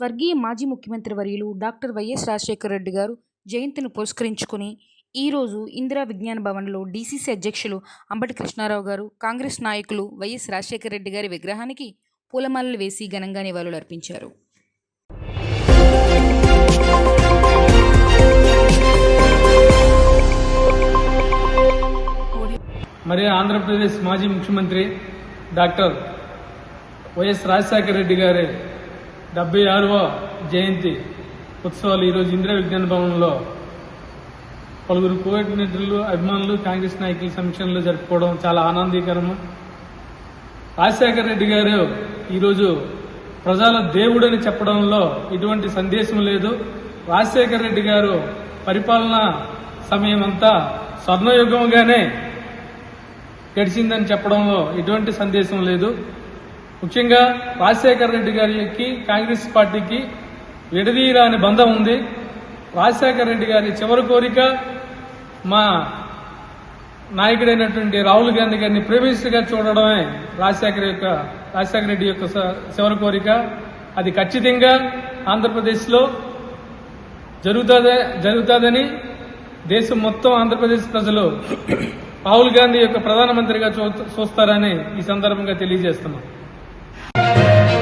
స్వర్గీయ మాజీ ముఖ్యమంత్రి వర్యులు డాక్టర్ వైఎస్ రాజశేఖర రెడ్డి గారు జయంతిని పురస్కరించుకుని ఈరోజు ఇందిరా విజ్ఞాన భవన్లో డీసీసీ అధ్యక్షులు అంబటి కృష్ణారావు గారు కాంగ్రెస్ నాయకులు వైఎస్ రాజశేఖర రెడ్డి గారి విగ్రహానికి పూలమాలలు వేసి ఘనంగా నివాళులు అర్పించారు. మరి ఆంధ్రప్రదేశ్ మాజీ ముఖ్యమంత్రి డాక్టర్ వైఎస్ రాజశేఖర రెడ్డి గారి డెబ్బై ఆరవ జయంతి ఉత్సవాలు ఈరోజు ఇందిరా విజ్ఞాన భవన్లో పలువురు కోఆర్డినేటర్లు అభిమానులు కాంగ్రెస్ నాయకుల సమక్షంలో జరుపుకోవడం చాలా ఆనందీకరము. రాజశేఖర రెడ్డి గారు ఈరోజు ప్రజల దేవుడని చెప్పడంలో ఎటువంటి సందేశం లేదు. రాజశేఖర రెడ్డి గారు పరిపాలన సమయం అంతా స్వర్ణయుగంగానే గడిచిందని చెప్పడంలో ఎటువంటి సందేశం లేదు. ముఖ్యంగా రాజశేఖర రెడ్డి గారికి కాంగ్రెస్ పార్టీకి విడదీయరాని బంధం ఉంది. రాజశేఖర రెడ్డి గారి చివరి కోరిక మా నాయకుడైనటువంటి రాహుల్ గాంధీ గారిని ప్రేమిస్తుగా చూడడమే రాజశేఖర యొక్క రాజశేఖర రెడ్డి యొక్క చివరి కోరిక. అది ఖచ్చితంగా ఆంధ్రప్రదేశ్లో జరుగుతుంది జరుగుతుందని దేశం మొత్తం ఆంధ్రప్రదేశ్ ప్రజలు రాహుల్ గాంధీ యొక్క ప్రధానమంత్రిగా చూ- చూస్తారని ఈ సందర్భంగా తెలియజేస్తున్నాం. Thank you.